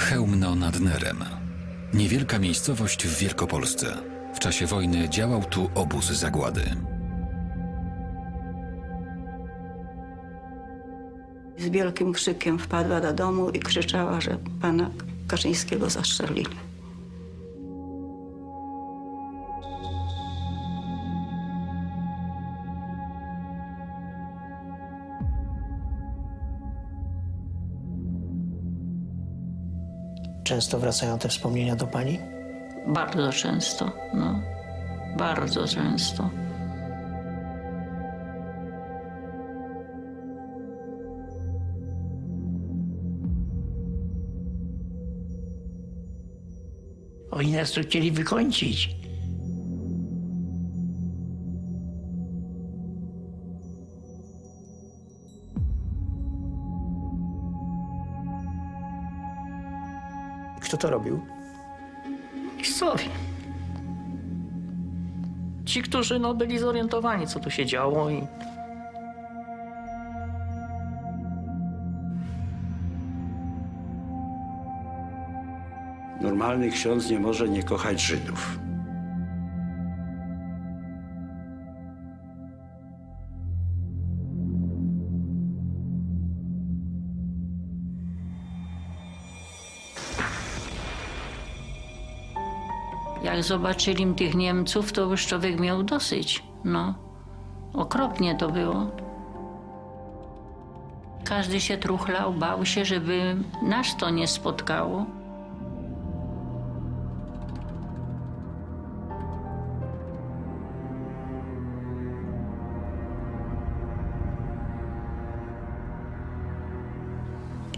Chełmno nad Nerem. Niewielka miejscowość w Wielkopolsce. W czasie wojny działał tu obóz zagłady. Z wielkim krzykiem wpadła do domu i krzyczała, że pana Kaczyńskiego zastrzelili. Często wracają te wspomnienia do pani? Bardzo często, no. Bardzo często. Oni nas tu chcieli wykończyć. Kto to robił? Historia. Ci, którzy no, byli zorientowani, co tu się działo i Normalny ksiądz nie może nie kochać Żydów. Jak zobaczyli tych Niemców, to już człowiek miał dosyć. No, okropnie to było. Każdy się truchlał, bał się, żeby nas to nie spotkało.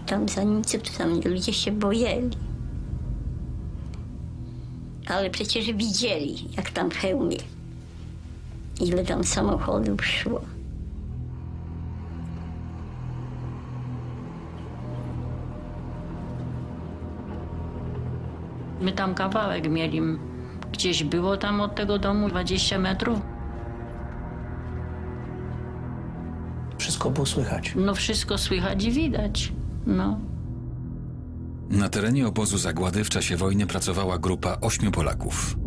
Tam za to tam ludzie się bojeli. Ale przecież widzieli, jak tam w hełmie. Ile tam samochodów szło. My tam kawałek mieli. Gdzieś było tam od tego domu 20 metrów. Wszystko było słychać. No wszystko słychać i widać. No. Na terenie obozu zagłady w czasie wojny pracowała grupa ośmiu Polaków.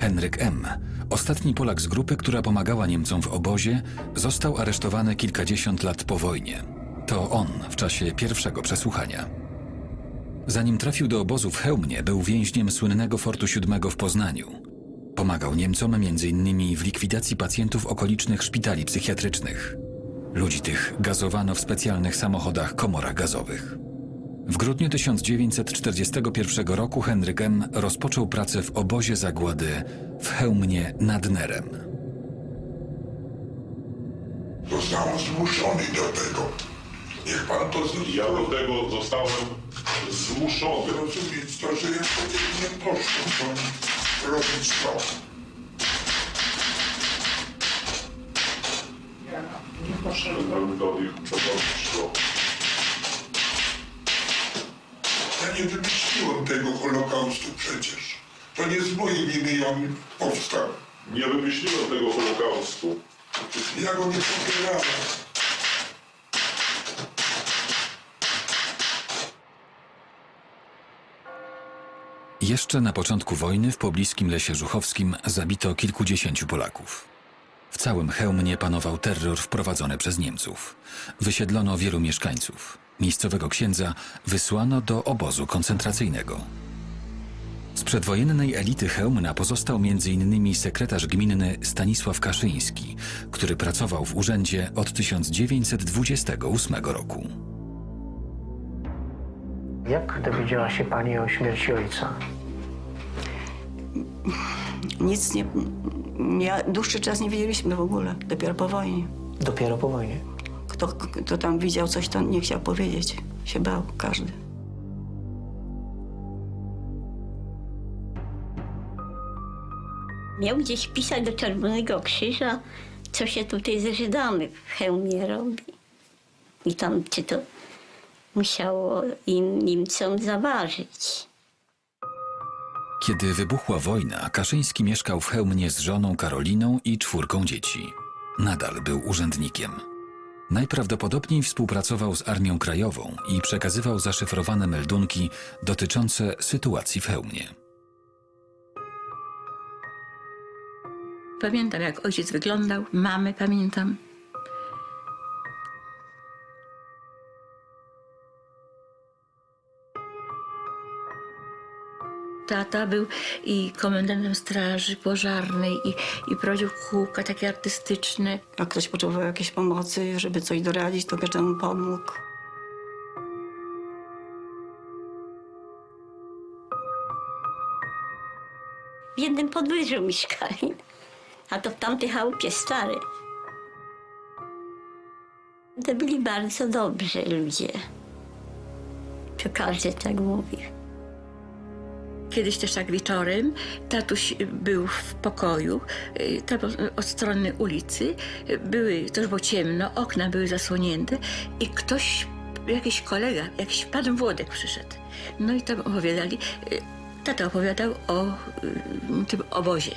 Henryk M., ostatni Polak z grupy, która pomagała Niemcom w obozie, został aresztowany kilkadziesiąt lat po wojnie. To on w czasie pierwszego przesłuchania. Zanim trafił do obozu w Chełmnie, był więźniem słynnego Fortu VII w Poznaniu. Pomagał Niemcom m.in. w likwidacji pacjentów okolicznych szpitali psychiatrycznych. Ludzi tych gazowano w specjalnych samochodach komorach gazowych. W grudniu 1941 roku Henryk M. rozpoczął pracę w obozie zagłady w Chełmnie nad Nerem. Zostałem zmuszony do tego. Niech pan to Ja zrozumie. do tego zostałem zmuszony. Zrozumieć to, że ja nie poszłem robić to. Żeby do nich przechodzić to. Ja nie wymyśliłem tego Holokaustu przecież. To nie z mojej winy on powstał. Nie wymyśliłem tego Holokaustu. Ja go nie popierałem. Jeszcze na początku wojny w pobliskim lesie żuchowskim zabito kilkudziesięciu Polaków. W całym Chełmnie panował terror wprowadzony przez Niemców. Wysiedlono wielu mieszkańców. Miejscowego księdza wysłano do obozu koncentracyjnego. Z przedwojennej elity Chełmna pozostał m.in. sekretarz gminny Stanisław Kaszyński, który pracował w urzędzie od 1928 roku. Jak dowiedziała się pani o śmierci ojca? Nic nie... Ja, dłuższy czas nie wiedzieliśmy w ogóle, dopiero po wojnie. Dopiero po wojnie. Kto, kto tam widział coś, to nie chciał powiedzieć. Się bał każdy. Miał gdzieś pisać do Czerwonego Krzyża, co się tutaj z Żydami w hełmie robi. I tam czy to musiało im Niemcom zaważyć. Kiedy wybuchła wojna, Kaszyński mieszkał w Chełmnie z żoną Karoliną i czwórką dzieci. Nadal był urzędnikiem. Najprawdopodobniej współpracował z Armią Krajową i przekazywał zaszyfrowane meldunki dotyczące sytuacji w Chełmie. Pamiętam, jak ojciec wyglądał, mamy pamiętam. Tata był i komendantem straży pożarnej i, i prowadził kółka takie artystyczne. Jak ktoś potrzebował jakiejś pomocy, żeby coś doradzić, to każdemu pomógł. W jednym podwórzu mieszkali, a to w tamtej chałupie stary. To byli bardzo dobrzy ludzie. To każdy tak mówi. Kiedyś też tak wieczorem tatuś był w pokoju, y, od strony ulicy. Były, to już było ciemno, okna były zasłonięte i ktoś, jakiś kolega, jakiś pan Włodek przyszedł. No i tam opowiadali, y, tata opowiadał o y, tym obozie.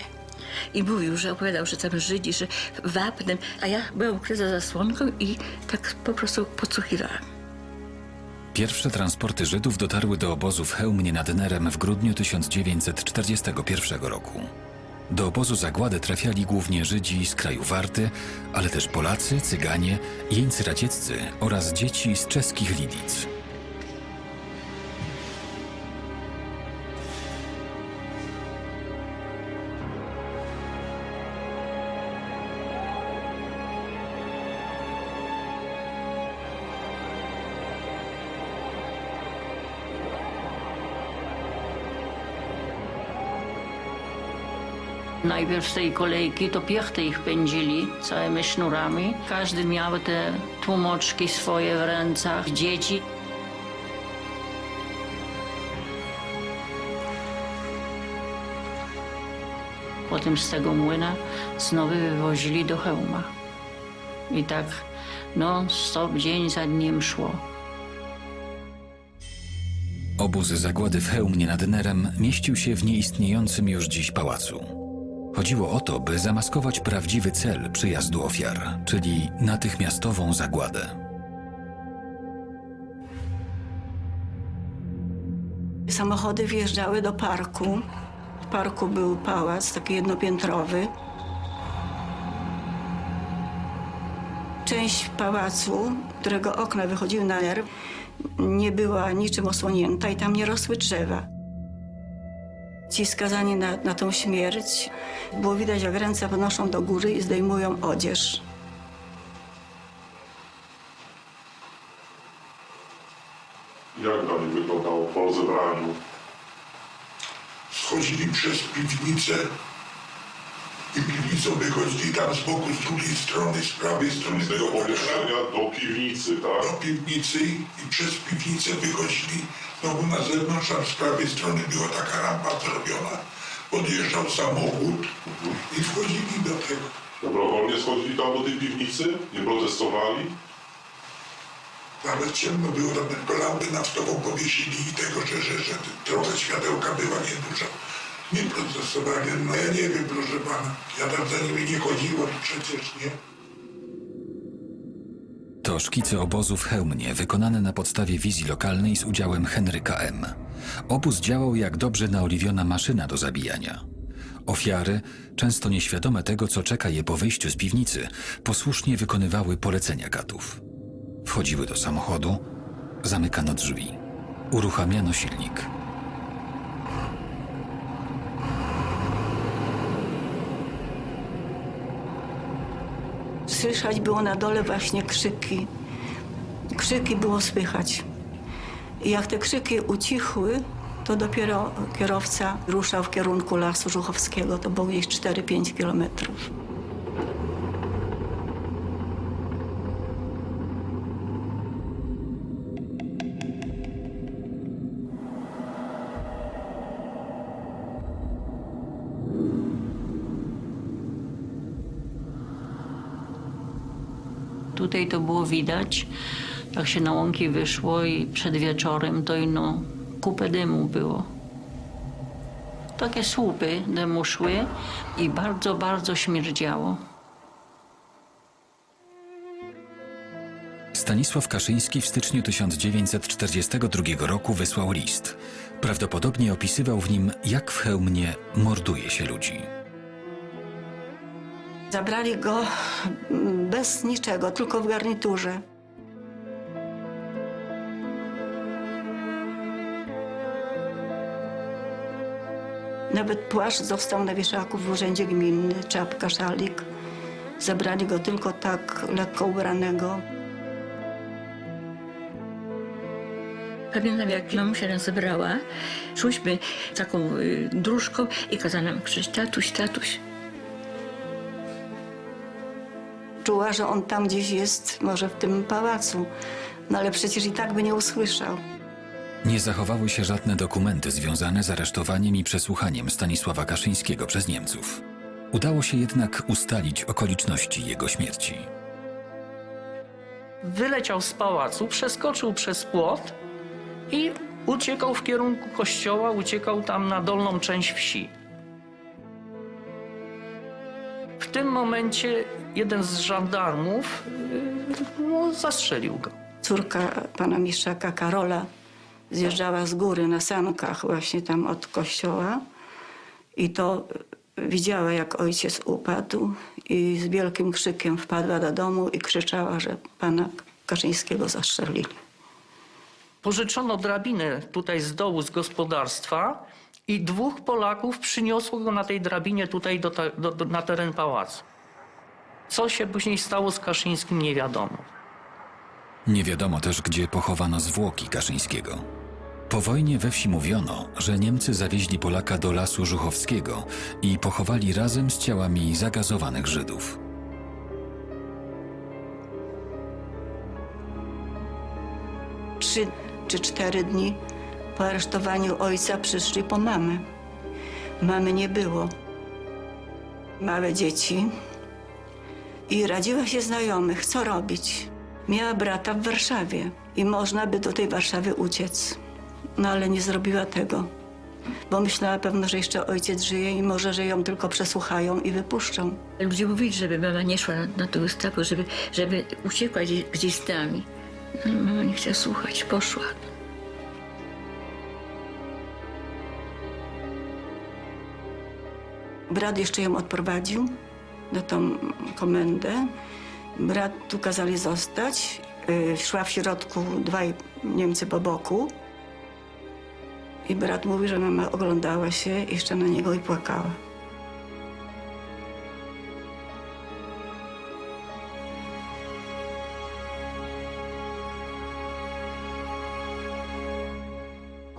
I mówił, że opowiadał, że tam Żydzi, że wapnem, a ja byłam ukryta za zasłonką i tak po prostu podsłuchiwałam. Pierwsze transporty Żydów dotarły do obozu w nad Nerem w grudniu 1941 roku. Do obozu zagłady trafiali głównie Żydzi z kraju Warty, ale też Polacy, Cyganie, jeńcy radzieccy oraz dzieci z czeskich Lidic. Najpierw z tej kolejki to piechty ich pędzili całymi sznurami. Każdy miał te tłumoczki swoje w rękach, dzieci. Potem z tego młyna znowu wywozili do hełma. I tak non-stop dzień za dniem szło. Obóz zagłady w Chełmie nad Nerem mieścił się w nieistniejącym już dziś pałacu. Chodziło o to, by zamaskować prawdziwy cel przyjazdu ofiar, czyli natychmiastową zagładę. Samochody wjeżdżały do parku. W parku był pałac, taki jednopiętrowy. Część pałacu, którego okna wychodziły na nerw, nie była niczym osłonięta i tam nie rosły drzewa. Ci skazani na, na tą śmierć, było widać, jak ręce podnoszą do góry i zdejmują odzież. Jak nich wyglądało po rozebraniu? Schodzili przez piwnicę i piwnicą wychodzili tam z boku, z drugiej strony, z prawej strony tego pomieszczenia do piwnicy, do tak? piwnicy i przez piwnicę wychodzili znowu na zewnątrz, a z prawej strony była taka rampa zrobiona. Podjeżdżał samochód i wchodzili do tego. Dobrowolnie schodzili tam do tej piwnicy? Nie protestowali? Nawet ciemno było, tam tylko lampy naftową powiesili i tego, że, że, że trochę światełka była nieduża. Nie protestowali, no ja nie wiem, proszę pana. Ja tam za nimi nie chodziłem przecież, nie? To szkice obozu w Chełmnie, wykonane na podstawie wizji lokalnej z udziałem Henryka M. Obóz działał jak dobrze naoliwiona maszyna do zabijania. Ofiary, często nieświadome tego, co czeka je po wyjściu z piwnicy, posłusznie wykonywały polecenia katów. Wchodziły do samochodu, zamykano drzwi, uruchamiano silnik. Słyszać było na dole właśnie krzyki. Krzyki było słychać. I jak te krzyki ucichły, to dopiero kierowca ruszał w kierunku Lasu Żuchowskiego. To było gdzieś 4-5 kilometrów. Widać, jak się na łąki wyszło i przed wieczorem to ino kupę dymu było. Takie słupy dymu szły i bardzo, bardzo śmierdziało. Stanisław Kaszyński w styczniu 1942 roku wysłał list. Prawdopodobnie opisywał w nim, jak w Chełmnie morduje się ludzi. Zabrali go mm, bez niczego, tylko w garniturze. Nawet płaszcz został na wieszaku w urzędzie gminny, czapka, szalik. Zabrali go tylko tak lekko ubranego. Pamiętam, jak mamusia nas zebrała, szłyśmy taką y, dróżką i kazała nam krzyczeć tatuś, tatuś. Czuła, że on tam gdzieś jest, może w tym pałacu. No ale przecież i tak by nie usłyszał. Nie zachowały się żadne dokumenty związane z aresztowaniem i przesłuchaniem Stanisława Kaszyńskiego przez Niemców. Udało się jednak ustalić okoliczności jego śmierci. Wyleciał z pałacu, przeskoczył przez płot i uciekał w kierunku kościoła, uciekał tam na dolną część wsi. Tym momencie jeden z żandarmów yy, no, zastrzelił go. Córka pana mistrzaka Karola zjeżdżała z góry na sankach właśnie tam od kościoła i to widziała, jak ojciec upadł i z wielkim krzykiem wpadła do domu i krzyczała, że pana Kaszyńskiego zastrzelili. Pożyczono drabinę tutaj z dołu, z gospodarstwa i dwóch Polaków przyniosło go na tej drabinie tutaj do, do, do, na teren pałacu. Co się później stało z Kaszyńskim, nie wiadomo. Nie wiadomo też, gdzie pochowano zwłoki Kaszyńskiego. Po wojnie we wsi mówiono, że Niemcy zawieźli Polaka do lasu Żuchowskiego i pochowali razem z ciałami zagazowanych Żydów. Trzy czy cztery dni po aresztowaniu ojca przyszli po mamę. Mamy nie było. Małe dzieci. I radziła się znajomych, co robić. Miała brata w Warszawie i można by do tej Warszawy uciec. No ale nie zrobiła tego, bo myślała pewno, że jeszcze ojciec żyje i może, że ją tylko przesłuchają i wypuszczą. Ludzie mówili, żeby mama nie szła na, na wystawę, żeby, żeby uciekła gdzieś, gdzieś z nami. No, mama nie chciała słuchać, poszła. Brat jeszcze ją odprowadził na tą komendę. Brat tu kazali zostać. Y, Szła w środku dwaj Niemcy po boku. I brat mówi, że mama oglądała się jeszcze na niego i płakała.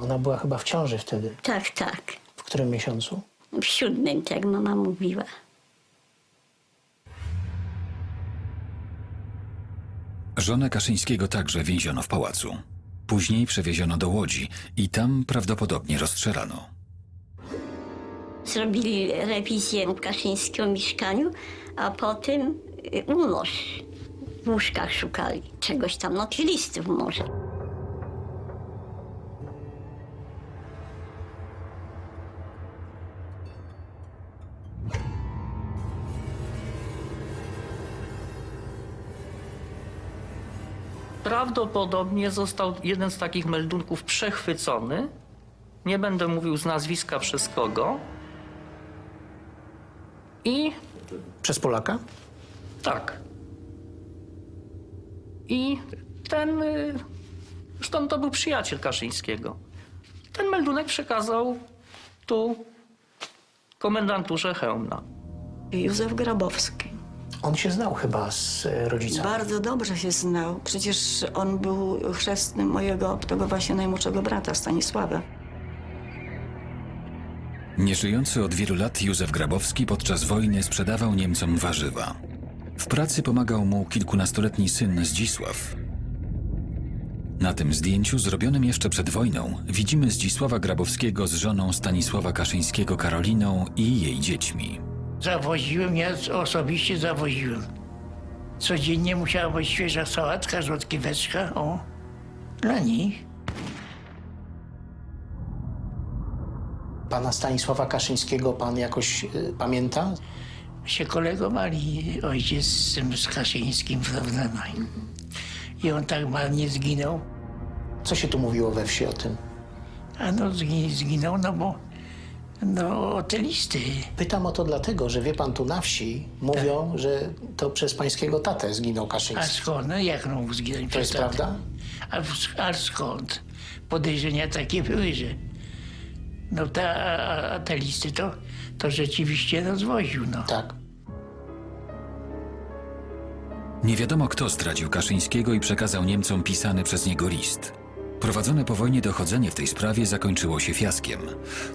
Ona była chyba w ciąży wtedy. Tak, tak. W którym miesiącu? W siódmym, tak jak mama mówiła. Żonę Kaszyńskiego także więziono w pałacu. Później przewieziono do Łodzi i tam prawdopodobnie rozstrzelano. Zrobili rewizję w Kaszyńskim mieszkaniu, a potem y, u nas w łóżkach szukali czegoś tam, no listów może. Prawdopodobnie został jeden z takich meldunków przechwycony. Nie będę mówił z nazwiska przez kogo. I Przez Polaka? tak. I ten. y, Zresztą to był przyjaciel Kaszyńskiego. Ten meldunek przekazał tu komendanturze Chełmna. Józef Grabowski. On się znał chyba z e, rodzicami. Bardzo dobrze się znał. Przecież on był chrzestnym mojego, tego właśnie najmłodszego brata Stanisława. Nieżyjący od wielu lat Józef Grabowski podczas wojny sprzedawał Niemcom warzywa. W pracy pomagał mu kilkunastoletni syn Zdzisław. Na tym zdjęciu, zrobionym jeszcze przed wojną, widzimy Zdzisława Grabowskiego z żoną Stanisława Kaszyńskiego Karoliną i jej dziećmi. Zawoziłem, ja osobiście zawoziłem. Codziennie musiała być świeża sałatka, rzodkieweczka, o, dla nich. Pana Stanisława Kaszyńskiego pan jakoś e, pamięta? Się kolegowali ojciec z tym z Kaszyńskim, prawda? No i i on tak marnie zginął. Co się tu mówiło we wsi o tym? A no zgi- zginął, no bo no o te listy. Pytam o to dlatego, że wie pan, tu na wsi mówią, że to przez pańskiego tatę zginął A Kaszyński. skąd? No jak mógł zginąć? To jest tak- prawda? A, w- a skąd? Podejrzenia takie były, że no ta, a, a te listy to, to rzeczywiście no zwoził, no. Tak. Nie wiadomo, kto zdradził Kaszyńskiego i przekazał Niemcom pisany przez niego list. Prowadzone po wojnie dochodzenie w tej sprawie zakończyło się fiaskiem.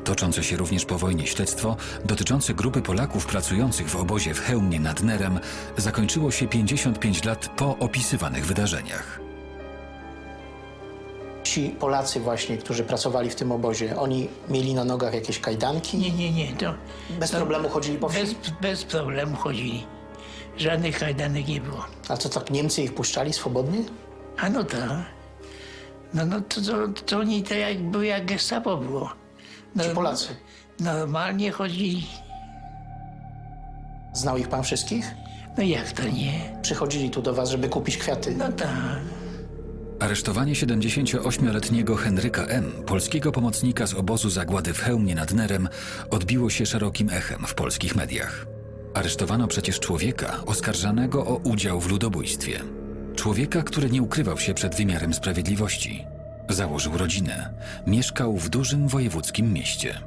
Toczące się również po wojnie śledztwo dotyczące grupy Polaków pracujących w obozie w Chełmie nad Nerem zakończyło się 55 lat po opisywanych wydarzeniach. Ci Polacy właśnie, którzy pracowali w tym obozie, oni mieli na nogach jakieś kajdanki? Nie, nie, nie, to... Bez to, problemu chodzili po wsi? Bez, bez problemu chodzili. Żadnych kajdanek nie było. A co tak Niemcy ich puszczali swobodnie? A no tak. No, no to, to, to oni to jakby jak gestapo było. No, Ci Polacy. Normalnie chodzili. Znał ich pan wszystkich? No jak to nie? Przychodzili tu do was, żeby kupić kwiaty. No tak. Aresztowanie 78-letniego Henryka M., polskiego pomocnika z obozu zagłady w Chełmie nad Nerem, odbiło się szerokim echem w polskich mediach. Aresztowano przecież człowieka oskarżanego o udział w ludobójstwie. Człowieka, który nie ukrywał się przed wymiarem sprawiedliwości. Założył rodzinę. Mieszkał w dużym wojewódzkim mieście.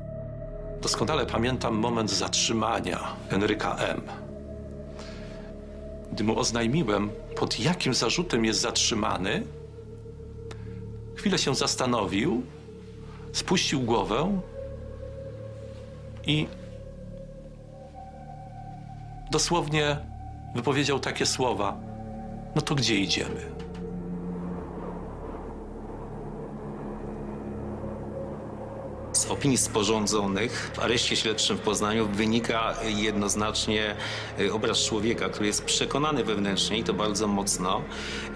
Doskonale pamiętam moment zatrzymania Henryka M. Gdy mu oznajmiłem, pod jakim zarzutem jest zatrzymany, chwilę się zastanowił, spuścił głowę i dosłownie wypowiedział takie słowa: No to gdzie idziemy? Z opinii sporządzonych w areszcie śledczym w Poznaniu wynika jednoznacznie y, obraz człowieka, który jest przekonany wewnętrznie i to bardzo mocno,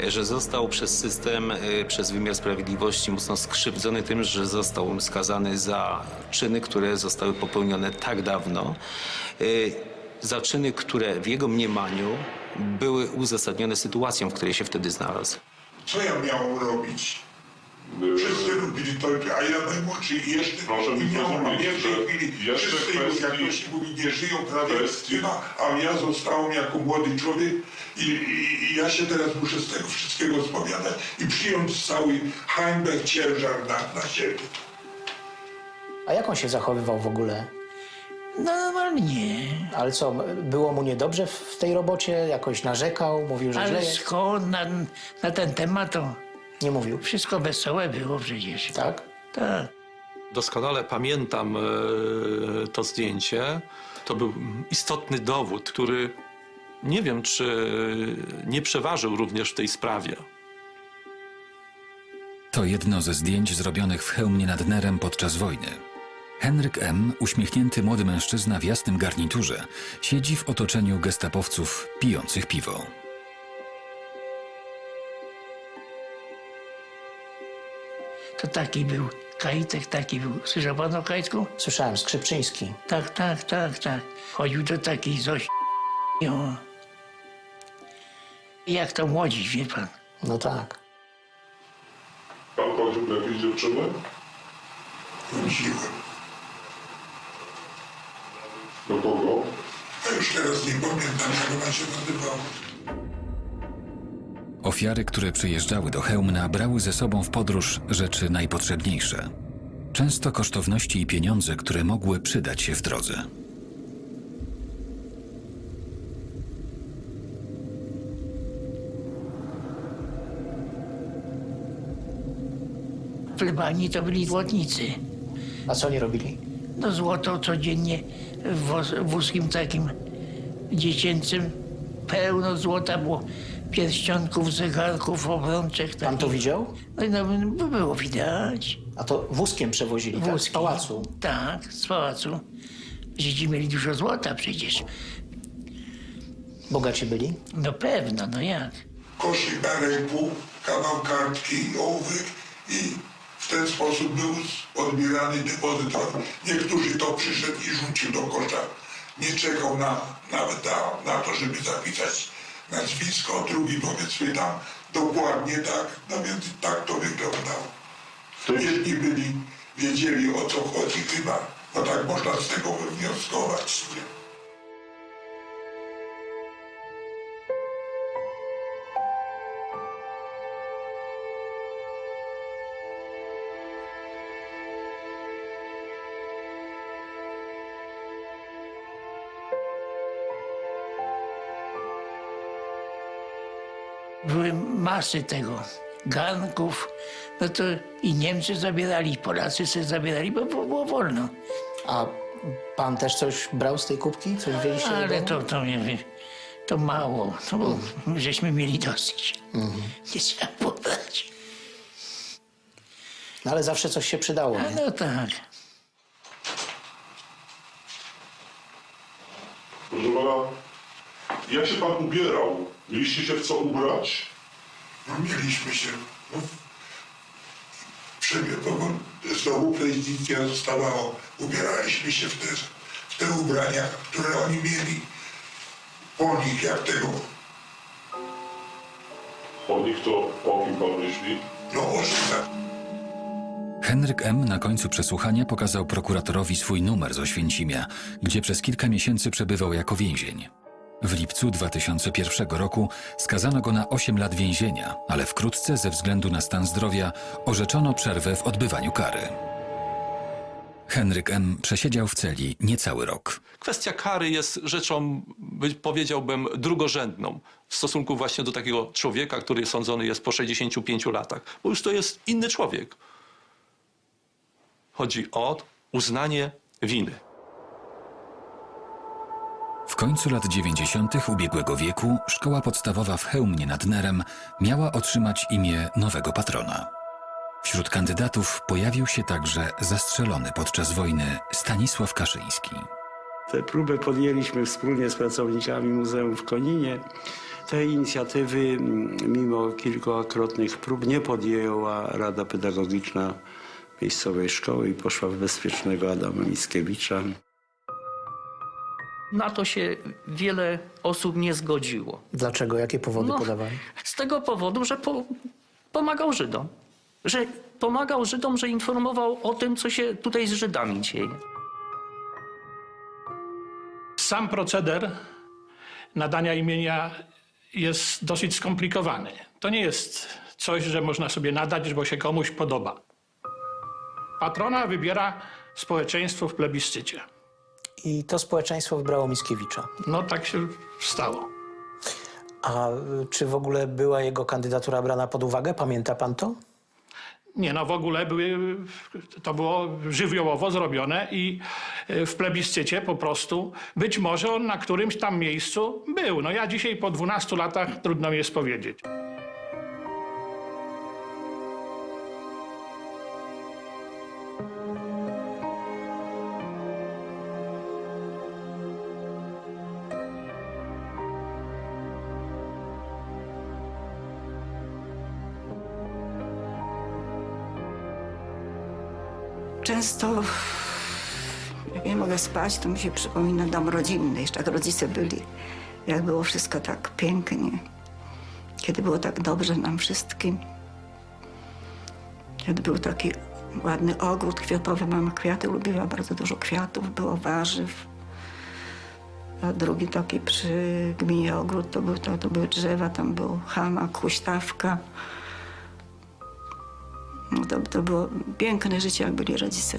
y, że został przez system, y, przez wymiar sprawiedliwości mocno skrzywdzony tym, że został skazany za czyny, które zostały popełnione tak dawno. Za czyny, które w jego mniemaniu były uzasadnione sytuacją, w której się wtedy znalazł. Co ja miałem robić? Wszyscy lubili to, a ja najmłodszy i jeszcze Proszę mi zrozumieć, że chwili jeszcze wszyscy już, jak kwestii- to się mówi, nie żyją prawie kwestii- chyba, a ja zostałem jako młody człowiek i, i, i ja się teraz muszę z tego wszystkiego spowiadać i przyjąć cały hańbę, ciężar na, na siebie. A jak on się zachowywał w ogóle? No normalnie. Ale co, było mu niedobrze w w tej robocie? Jakoś narzekał? Mówił, że źle Ale jest? skąd na, na ten temat to Nie mówił. wszystko wesołe było przecież. Tak? Tak. Doskonale pamiętam e, to zdjęcie. To był istotny dowód, który nie wiem, czy nie przeważył również w tej sprawie. To jedno ze zdjęć zrobionych w Chełmie nad Nerem podczas wojny. Henryk M., uśmiechnięty młody mężczyzna w jasnym garniturze, siedzi w otoczeniu gestapowców pijących piwo. To taki był Kajtek, taki był. Słyszał pan o Kajtku? Słyszałem, Skrzypczyński. Tak, tak, tak, tak. Chodził do takiej Zosi. O. Jak to młodzić, wie pan? No tak. Pan chodził do jakiejś dziewczyny? Chodziłem. Do kogo? A już teraz nie pamiętam, jak ona się nazywała. Ofiary, które przyjeżdżały do Chełmna, brały ze sobą w podróż rzeczy najpotrzebniejsze. Często kosztowności i pieniądze, które mogły przydać się w drodze. Plebani to byli złotnicy. A co oni robili? No złoto codziennie woz, wózkim takim dziecięcym pełno złota było. Pierścionków, zegarków, obrączek. Pan to takich. widział? No, i no by było widać. A to wózkiem przewozili, tak? Z pałacu. Tak, z pałacu. Żydzi mieli dużo złota przecież. Bogaci byli? No pewno, no jak. Koszyk na ręku, kawał kartki, ołówek i w ten sposób był odbierany depozyt. Niektórzy to przyszedł i rzucił do kosza. Nie czekał na, nawet na, na to, żeby zapisać nazwisko, drugi powiedzmy tam Dokładnie tak, no więc tak to wyglądało. Jeśli byli, wiedzieli o co chodzi chyba, no tak można z tego wywnioskować. Nie? Były masy tego, ganków, no to i Niemcy zabierali, i Polacy sobie zabierali, bo było, wolno. A pan też coś brał z tej kubki? Coś wzięliście Ale to, to, nie, to mało, to bo żeśmy mieli dosyć. Nie trzeba było brać. No ale zawsze coś się przydało, A nie? no tak. Proszę pana, jak się pan ubierał? Mieliście się w co ubrać? No mieliśmy się, no, przemiotowo, znowu prezydencja została, ubieraliśmy się w te, w te ubrania, które oni mieli po nich, jak tego, Chodnik to o kim pan myśli? no ożywa. Henryk M. na końcu przesłuchania pokazał prokuratorowi swój numer z Oświęcimia, gdzie przez kilka miesięcy przebywał jako więzień. W lipcu 2001 roku skazano go na 8 lat więzienia, ale wkrótce ze względu na stan zdrowia orzeczono przerwę w odbywaniu kary. Henryk M. przesiedział w celi niecały rok. Kwestia kary jest rzeczą, by- powiedziałbym, drugorzędną w stosunku właśnie do takiego człowieka, który sądzony jest po 65 latach, bo już to jest inny człowiek. Chodzi o uznanie winy. Końcu lat 90. ubiegłego wieku szkoła podstawowa w Chełmnie nad Nerem miała otrzymać imię nowego patrona. Wśród kandydatów pojawił się także zastrzelony podczas wojny Stanisław Kaszyński. Tę próbę podjęliśmy wspólnie z pracownikami Muzeum w Koninie. Tej inicjatywy, mimo kilkukrotnych prób, nie podjęła Rada Pedagogiczna miejscowej szkoły i poszła w bezpiecznego Adama Mickiewicza. Na to się wiele osób nie zgodziło. Dlaczego? Jakie powody No. podawali? Z tego powodu, że po, pomagał Żydom. Że pomagał Żydom, że informował o tym, co się tutaj z Żydami dzieje. Sam proceder nadania imienia jest dosyć skomplikowany. To nie jest coś, że można sobie nadać, bo się komuś podoba. Patrona wybiera społeczeństwo w plebiscycie. I to społeczeństwo wybrało Mickiewicza. No tak się stało. A y, czy w ogóle była jego kandydatura brana pod uwagę? Pamięta pan to? Nie, no w ogóle były, to było żywiołowo zrobione i e, w plebiscycie po prostu być może on na którymś tam miejscu był. No ja dzisiaj po 12 latach trudno mi jest powiedzieć. Często, jak nie mogę spać, to mi się przypomina dom rodzinny, jeszcze jak rodzice byli. Jak było wszystko tak pięknie. Kiedy było tak dobrze nam wszystkim. Kiedy był taki ładny ogród kwiatowy. Mama kwiaty lubiła, bardzo dużo kwiatów, było warzyw. A drugi taki przy gminie ogród to, był, to, to były drzewa, tam był hamak, huśtawka. No to, to było piękne życie, jak byli rodzice.